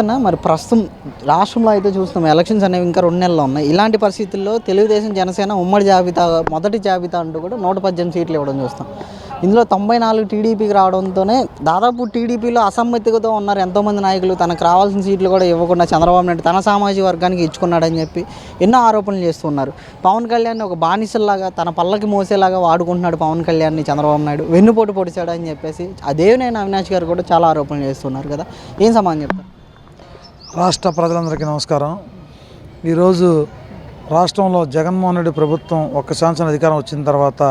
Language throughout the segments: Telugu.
అన్న మరి ప్రస్తుతం రాష్ట్రంలో అయితే చూస్తున్నాం ఎలక్షన్స్ అనేవి ఇంకా రెండు నెలలు ఉన్నాయి. ఇలాంటి పరిస్థితుల్లో తెలుగుదేశం జనసేన ఉమ్మడి జాబితా మొదటి జాబితా అంటూ కూడా నూట పద్దెనిమిది సీట్లు ఇవ్వడం చూస్తాం. ఇందులో తొంభై నాలుగు టీడీపీకి రావడంతోనే దాదాపు టీడీపీలో అసమ్మతికతో ఉన్నారు ఎంతోమంది నాయకులు. తనకు రావాల్సిన సీట్లు కూడా ఇవ్వకుండా చంద్రబాబు నాయుడు తన సామాజిక వర్గానికి ఇచ్చుకున్నాడని చెప్పి ఎన్నో ఆరోపణలు చేస్తున్నారు పవన్ కళ్యాణ్ ఒక బానిసల్లాగా తన పల్లకి మోసేలాగా వాడుకుంటున్నాడు పవన్ కళ్యాణ్ని చంద్రబాబు నాయుడు. వెన్నుపోటు పొడిచాడని చెప్పేసి అదేవినైనా అవినాష్ గారు కూడా చాలా ఆరోపణలు చేస్తున్నారు కదా. ఏం సమాధానం చెప్తారు? రాష్ట్ర ప్రజలందరికీ నమస్కారం. ఈరోజు రాష్ట్రంలో జగన్మోహన్ రెడ్డి ప్రభుత్వం ఒక్క సంవత్సరం అధికారం వచ్చిన తర్వాత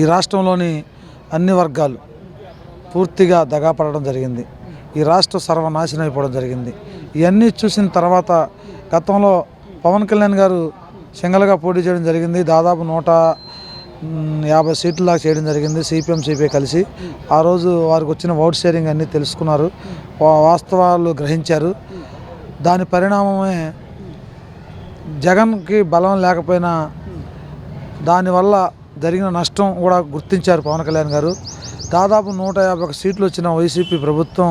ఈ రాష్ట్రంలోని అన్ని వర్గాలు పూర్తిగా దగాపడడం జరిగింది. ఈ రాష్ట్ర సర్వనాశనం అయిపోవడం జరిగింది. ఇవన్నీ చూసిన తర్వాత గతంలో పవన్ కళ్యాణ్ గారు సింగల్గా పోటీ చేయడం జరిగింది. దాదాపు నూట యాభై సీట్ల దాకా చేయడం జరిగింది. సిపిఎం సిపిఐ కలిసి ఆ రోజు వారికి వచ్చిన ఓట్ షేరింగ్ అన్నీ తెలుసుకున్నారు. వాస్తవాలు గ్రహించారు. దాని పరిణామమే జగన్కి బలం లేకపోయినా దానివల్ల జరిగిన నష్టం కూడా గుర్తించారు పవన్ కళ్యాణ్ గారు. దాదాపు నూట యాభై ఒక సీట్లు వచ్చిన వైసీపీ ప్రభుత్వం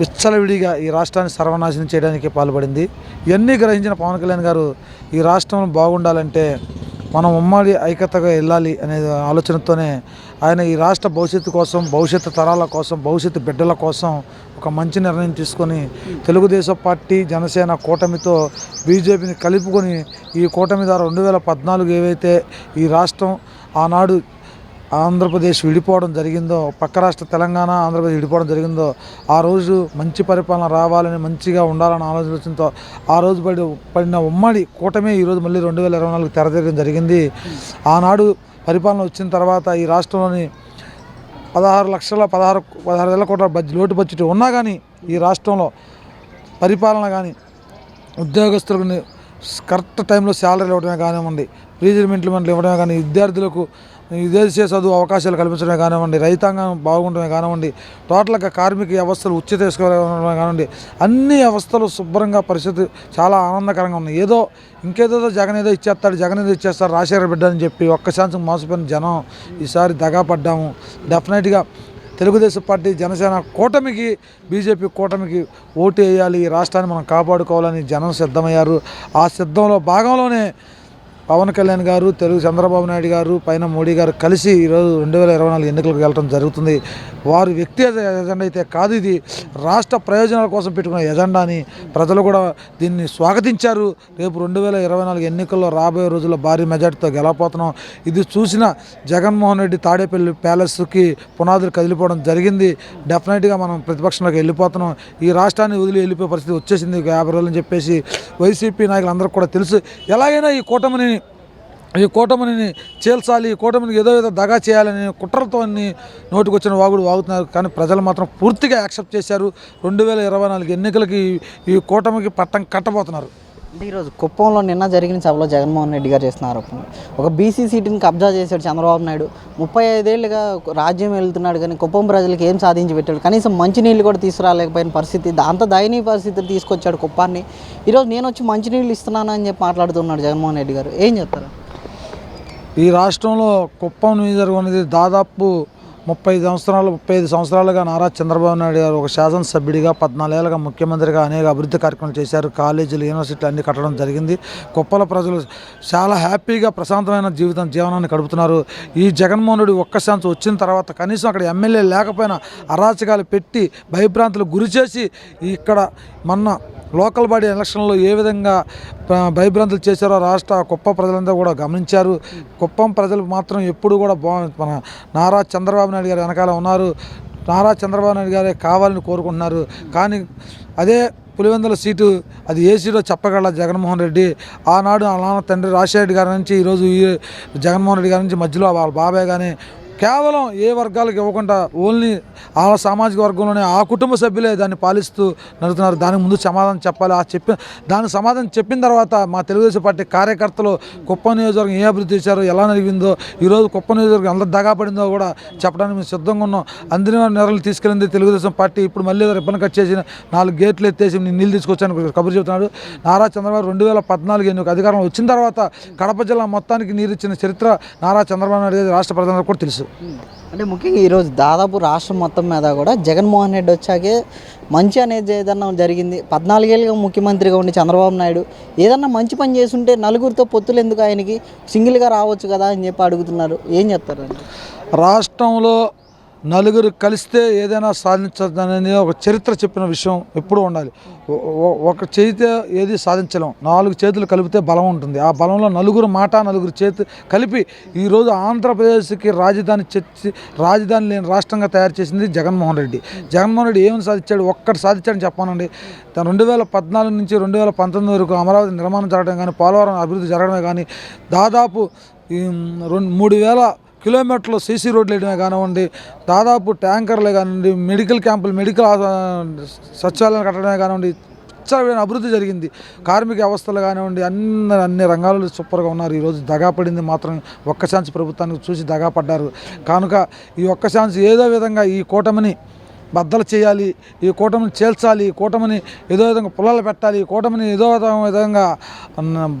విచ్చలవిడిగా ఈ రాష్ట్రాన్ని సర్వనాశనం చేయడానికి పాల్పడింది. ఇవన్నీ గ్రహించిన పవన్ కళ్యాణ్ గారు ఈ రాష్ట్రం బాగుండాలంటే మనం ఉమ్మడి ఐక్యతగా వెళ్ళాలి అనే ఆలోచనతోనే ఆయన ఈ రాష్ట్ర భవిష్యత్తు కోసం భవిష్యత్తు తరాల కోసం భవిష్యత్తు బిడ్డల కోసం ఒక మంచి నిర్ణయం తీసుకొని తెలుగుదేశం పార్టీ జనసేన కూటమితో బీజేపీని కలుపుకొని ఈ కూటమి ద్వారా రెండు వేల పద్నాలుగు ఏవైతే ఈ రాష్ట్రం ఆనాడు ఆంధ్రప్రదేశ్ విడిపోవడం జరిగిందో పక్క రాష్ట్ర తెలంగాణ ఆంధ్రప్రదేశ్ విడిపోవడం జరిగిందో ఆ రోజు మంచి పరిపాలన రావాలని మంచిగా ఉండాలన్న ఆలోచనతో ఆ రోజు పడి పడిన ఉమ్మడి కూటమే ఈరోజు మళ్ళీ రెండు వేల ఇరవై నాలుగు తెరదీయడం జరిగింది. ఆనాడు పరిపాలన వచ్చిన తర్వాత ఈ రాష్ట్రంలోని పదహారు లక్షల పదహారు పదహారు వేల కోట్ల బడ్జెట్ లోటు బడ్జెట్ ఉన్నా కానీ ఈ రాష్ట్రంలో పరిపాలన కానీ ఉద్యోగస్తులకు కరెక్ట్ టైంలో శాలరీలు ఇవ్వడమే కానివ్వండి రీజర్మెంట్లు ఇవ్వడమే కానీ విద్యార్థులకు విదేశీ చదువు అవకాశాలు కల్పించడమే కానివ్వండి రైతాంగం బాగుండడమే కానివ్వండి టోటల్గా కార్మిక వ్యవస్థలు ఉచిత తీసుకోవడమే కానివ్వండి అన్ని వ్యవస్థలు శుభ్రంగా పరిస్థితి చాలా ఆనందకరంగా ఉన్నాయి. ఏదో ఇంకేదో జగన్ ఏదో ఇచ్చేస్తాడు జగన్ ఏదో ఇచ్చేస్తాడు రాజశేఖర బిడ్డ అని చెప్పి ఒక్క ఛాన్స్ మోసపోయిన జనం ఈసారి దగా పడ్డాము. డెఫినెట్గా తెలుగుదేశం పార్టీ జనసేన కూటమికి బీజేపీ కూటమికి ఓటు వేయాలి ఈ రాష్ట్రాన్ని మనం కాపాడుకోవాలని జనం సిద్ధమయ్యారు. ఆ సిద్ధంలో భాగంలోనే పవన్ కళ్యాణ్ గారు తెలుగు చంద్రబాబు నాయుడు గారు పైన మోడీ గారు కలిసి ఈరోజు రెండు వేల ఇరవై నాలుగు ఎన్నికలకు వెళ్ళడం జరుగుతుంది. వారు వ్యక్తిగత ఎజెండా అయితే కాదు ఇది. రాష్ట్ర ప్రయోజనాల కోసం పెట్టుకున్న ఎజెండా అని ప్రజలు కూడా దీన్ని స్వాగతించారు. రేపు రెండు వేల ఇరవై నాలుగు ఎన్నికల్లో రాబోయే రోజుల్లో భారీ మెజార్టీతో గెలవపోతున్నాం ఇది చూసిన జగన్మోహన్ రెడ్డి తాడేపల్లి ప్యాలెస్కి పునాదులు కదిలిపోవడం జరిగింది. డెఫినెట్గా మనం ప్రతిపక్షంలోకి వెళ్ళిపోతున్నాం. ఈ రాష్ట్రాన్ని వదిలి వెళ్ళిపోయే పరిస్థితి వచ్చేసింది ఒక యాభై రోజులని చెప్పేసి వైసీపీ నాయకులందరికీ కూడా తెలుసు. ఎలాగైనా ఈ కూటమిని ఈ కూటమిని చేల్చాలి ఈ కూటమిని ఏదో ఏదో దగా చేయాలని కుట్రలతో అన్ని నోటికొచ్చిన వాగుడు వాగుతున్నారు. కానీ ప్రజలు మాత్రం పూర్తిగా యాక్సెప్ట్ చేశారు. రెండు వేల ఇరవై నాలుగు ఎన్నికలకి ఈ కూటమికి పట్టం కట్టబోతున్నారు. ఈరోజు కుప్పంలో నిన్న జరిగిన సభలో జగన్మోహన్ రెడ్డి గారు చేసిన ఆరోపణ ఒక బీసీ సీటుని కబ్జా చేశాడు చంద్రబాబు నాయుడు. ముప్పై ఐదేళ్ళుగా రాజ్యం వెళ్తున్నాడు కానీ కుప్పం ప్రజలకు ఏం సాధించి పెట్టాడు కనీసం మంచినీళ్ళు కూడా తీసుకురాలేకపోయిన పరిస్థితి అంత దయనీయ పరిస్థితి తీసుకొచ్చాడు కుప్పాన్ని. ఈరోజు నేను వచ్చి మంచినీళ్ళు ఇస్తున్నాను అని చెప్పి మాట్లాడుతున్నాడు జగన్మోహన్ రెడ్డి గారు. ఏం చెప్తారు? ఈ రాష్ట్రంలో కుప్పం నియోజకవర్గం అనేది దాదాపు ముప్పై సంవత్సరాలు ముప్పై ఐదు సంవత్సరాలుగా నారా చంద్రబాబు నాయుడు గారు ఒక శాసనసభ్యుడిగా పద్నాలుగేళ్ళగా ముఖ్యమంత్రిగా అనేక అభివృద్ధి కార్యక్రమాలు చేశారు. కాలేజీలు యూనివర్సిటీలు అన్ని కట్టడం జరిగింది. కుప్పల ప్రజలు చాలా హ్యాపీగా ప్రశాంతమైన జీవితం జీవనాన్ని గడుపుతున్నారు. ఈ జగన్మోహన్ రెడ్డి ఒక్క ఛాన్స్ వచ్చిన తర్వాత కనీసం అక్కడ ఎమ్మెల్యే లేకపోయినా అరాచకాలు పెట్టి భయభ్రాంతులకు గురి చేసి ఇక్కడ మొన్న లోకల్ బాడీ ఎలక్షన్లో ఏ విధంగా భయభ్రాంతులు చేశారో రాష్ట్ర కుప్ప ప్రజలందరూ కూడా గమనించారు. కుప్పం ప్రజలు మాత్రం ఎప్పుడు కూడా బాగుంది మన నారా చంద్రబాబు నాయుడు గారు వెనకాల ఉన్నారు. నారా చంద్రబాబు నాయుడు గారే కావాలని కోరుకుంటున్నారు. కానీ అదే పులివెందుల సీటు అది ఏ సీటో చెప్పగల జగన్మోహన్ రెడ్డి? ఆనాడు ఆ నాన్న తండ్రి రాజశేఖర రెడ్డి గారి నుంచి ఈరోజు ఈ జగన్మోహన్ రెడ్డి గారి నుంచి మధ్యలో వాళ్ళ బాబాయ్ కానీ కేవలం ఏ వర్గాలకు ఇవ్వకుండా ఓన్లీ ఆ సామాజిక వర్గంలోనే ఆ కుటుంబ సభ్యులే దాన్ని పాలిస్తూ నడుతున్నారు. దానికి ముందు సమాధానం చెప్పాలి. ఆ చెప్పి దానికి సమాధానం చెప్పిన తర్వాత మా తెలుగుదేశం పార్టీ కార్యకర్తలు కుప్ప నియోజకవర్గం ఏ అభివృద్ధి చేశారో ఎలా నలిగిందో ఈరోజు కుప్ప నియోజకవర్గం ఎంత దగా పడిందో కూడా చెప్పడానికి మేము సిద్ధంగా ఉన్నాం. అందరి నెరలు తీసుకెళ్ళింది తెలుగుదేశం పార్టీ. ఇప్పుడు మళ్ళీ రిబ్బన్ కట్ చేసి నాలుగు గేట్లు ఎత్తేసి నేను నీళ్ళు తీసుకొచ్చాను కబురు చెబుతున్నాడు. నారా చంద్రబాబు రెండు వేల పద్నాలుగు ఎన్నిక అధికారం వచ్చిన తర్వాత కడప జిల్లా మొత్తానికి నీరు ఇచ్చిన చరిత్ర నారా చంద్రబాబు నాయుడు గారి రాష్ట్ర ప్రధాని కూడా తెలుసు. అంటే ముఖ్యంగా ఈరోజు దాదాపు రాష్ట్రం మొత్తం మీద కూడా జగన్మోహన్ రెడ్డి వచ్చాకే మంచి అనేది ఏదన్నా జరిగింది. పద్నాలుగేళ్ళుగా ముఖ్యమంత్రిగా ఉండి చంద్రబాబు నాయుడు ఏదన్నా మంచి పని చేస్తుంటే నలుగురితో పొత్తులు ఎందుకు ఆయనకి? సింగిల్గా రావచ్చు కదా అని చెప్పి అడుగుతున్నారు. ఏం చెప్తారండి? రాష్ట్రంలో నలుగురు కలిస్తే ఏదైనా సాధించదనేది ఒక చరిత్ర చెప్పిన విషయం ఎప్పుడూ ఉండాలి. ఒక చేతితో ఏది సాధించలేం. నాలుగు చేతులు కలిపితే బలం ఉంటుంది. ఆ బలంలో నలుగురు మాట నలుగురు చేతి కలిపి ఈరోజు ఆంధ్రప్రదేశ్కి రాజధాని చర్చి రాజధాని లేని రాష్ట్రంగా తయారు చేసింది జగన్మోహన్ రెడ్డి. జగన్మోహన్ రెడ్డి ఏమని సాధించాడు? ఒక్కటి సాధించాడని చెప్పానండి. తను రెండు వేల పద్నాలుగు నుంచి రెండు వేల పంతొమ్మిది వరకు అమరావతి నిర్మాణం జరగడం కానీ పోలవరం అభివృద్ధి జరగడమే కానీ దాదాపు రెండు మూడు వేల కిలోమీటర్లు సీసీ రోడ్లు వేయడమే కానివ్వండి దాదాపు ట్యాంకర్లే కానివ్వండి మెడికల్ క్యాంపులు మెడికల్ సచివాలయాలు కట్టడమే కానివ్వండి విచ్చలవిడిన అభివృద్ధి జరిగింది. కార్మిక వ్యవస్థలు కానివ్వండి అన్ని అన్ని రంగాలలో సూపర్గా ఉన్నారు. ఈరోజు దగా పడింది మాత్రం ఒక్క ఛాన్స్ ప్రభుత్వానికి చూసి దగా పడ్డారు. కనుక ఈ ఒక్క ఛాన్స్ ఏదో విధంగా ఈ కూటమిని బద్దలు చేయాలి ఈ కూటమిని చేల్చాలి ఈ కూటమిని ఏదో విధంగా పుల్లలు పెట్టాలి ఈ కూటమిని ఏదో విధంగా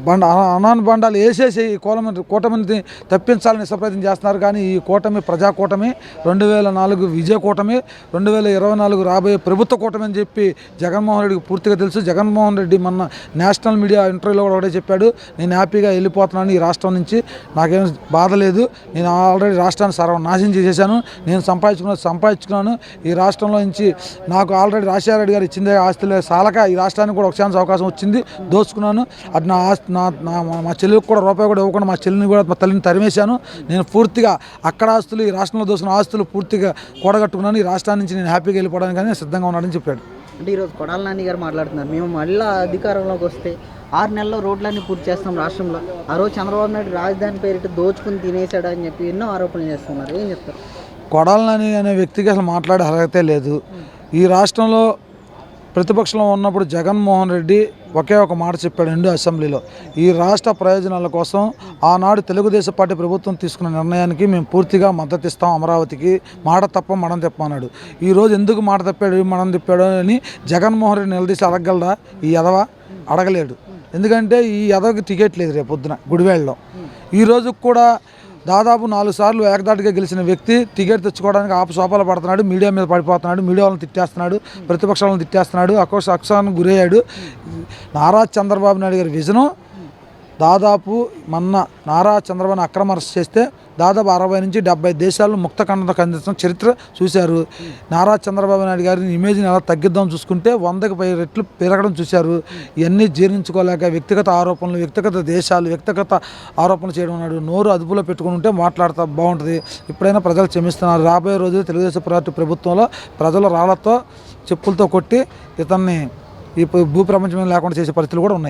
బండ అనాన్ బండాలు వేసేసి ఈ కూటమిని కూటమిని తప్పించాలని ప్రయత్నం చేస్తున్నారు. కానీ ఈ కూటమి ప్రజాకూటమి రెండు వేల నాలుగు విజయ కూటమి రెండు వేల ఇరవై నాలుగు రాబోయే ప్రభుత్వ కూటమి అని చెప్పి జగన్మోహన్ రెడ్డికి పూర్తిగా తెలుసు. జగన్మోహన్ రెడ్డి మొన్న నేషనల్ మీడియా ఇంటర్వ్యూలో కూడా ఒకటే చెప్పాడు నేను హ్యాపీగా వెళ్ళిపోతున్నాను ఈ రాష్ట్రం నుంచి. నాకేం బాధ లేదు. నేను ఆల్రెడీ రాష్ట్రాన్ని సర్వనాశనం చేసేసాను. నేను సంపాదించుకున్న సంపాదించుకున్నాను. ఈ రాష్ట్రం రాష్ట్రంలో నుంచి నాకు ఆల్రెడీ రాజశేఖర రెడ్డి గారు ఇచ్చిందే ఆస్తులే సాలక. ఈ రాష్ట్రానికి కూడా ఒక ఛాన్స్ అవకాశం వచ్చింది. దోచుకున్నాను. అటు నా ఆస్తి నా మా- చెల్లికి కూడా రూపాయి కూడా ఇవ్వకుండా మా చెల్లిని కూడా మా తల్లిని తరిమేశాను. నేను పూర్తిగా అక్కడ ఆస్తులు ఈ రాష్ట్రంలో దోచుకున్న ఆస్తులు పూర్తిగా కూడగట్టుకున్నాను. ఈ రాష్ట్రాన్ని నుంచి నేను హ్యాపీగా వెళ్ళిపోవడానికి కానీ సిద్ధంగా ఉన్నాడని చెప్పాడు. అంటే ఈరోజు కొడాల నాని గారు మాట్లాడుతున్నారు. మేము మళ్ళీ అధికారంలోకి వస్తే ఆరు నెలల్లో రోడ్లన్నీ పూర్తి చేస్తాం రాష్ట్రంలో. ఆ రోజు చంద్రబాబు నాయుడు రాజధాని పేరిట దోచుకుని తినేశాడు అని చెప్పి ఎన్నో ఆరోపణలు చేస్తున్నారు. ఏం చెప్తారు? కొడాలని అనే వ్యక్తికి అసలు మాట్లాడే అర్హతే లేదు. ఈ రాష్ట్రంలో ప్రతిపక్షంలో ఉన్నప్పుడు జగన్మోహన్ రెడ్డి ఒకే ఒక మాట చెప్పాడు ఇండు అసెంబ్లీలో. ఈ రాష్ట్ర ప్రయోజనాల కోసం ఆనాడు తెలుగుదేశం పార్టీ ప్రభుత్వం తీసుకున్న నిర్ణయానికి మేము పూర్తిగా మద్దతు ఇస్తాం అమరావతికి. మాట తప్ప మనం తెప్పన్నాడు ఈరోజు ఎందుకు మాట తప్పాడు మనం తిప్పాడు అని జగన్మోహన్ రెడ్డి నిలదీసి అడగలరా ఈ ఎదవ అడగలేడు. ఎందుకంటే ఈ ఎదవకి టికెట్ లేదు రేపు పొద్దున గుడివేళ్ళలో. ఈ కూడా దాదాపు నాలుగు సార్లు ఏకదాటిగా గెలిచిన వ్యక్తి టికెట్ తెచ్చుకోవడానికి ఆపు సోపాలు పడుతున్నాడు మీడియా మీద పడిపోతున్నాడు మీడియా వాళ్ళని తిట్టేస్తున్నాడు ప్రతిపక్షాలను తిట్టేస్తున్నాడు అకోస అక్షరానికి గురయ్యాడు. నారా చంద్రబాబు నాయుడు గారి విజనం దాదాపు మొన్న నారా చంద్రబాబు అక్రమ అరెస్ట్ చేస్తే దాదాపు అరవై నుంచి డెబ్బై దేశాలను ముక్త ఖండంతో కందిస్తున్న చరిత్ర చూశారు. నారా చంద్రబాబు నాయుడు గారిని ఇమేజ్ని ఎలా తగ్గిద్దాం చూసుకుంటే వందకి పై రెట్లు పెరగడం చూశారు. ఇవన్నీ జీర్ణించుకోలేక వ్యక్తిగత ఆరోపణలు వ్యక్తిగత దేశాలు వ్యక్తిగత ఆరోపణలు చేయడం అన్నాడు. నోరు అదుపులో పెట్టుకుని ఉంటే మాట్లాడతా బాగుంటుంది. ఇప్పుడైనా ప్రజలు క్షమిస్తున్నారు. రాబోయే రోజులు తెలుగుదేశం పార్టీ ప్రభుత్వంలో ప్రజల రాళ్ళతో చెప్పులతో కొట్టి ఇతన్ని ఈ భూ ప్రపంచం లేకుండా చేసే పరిస్థితులు కూడా ఉన్నాయి.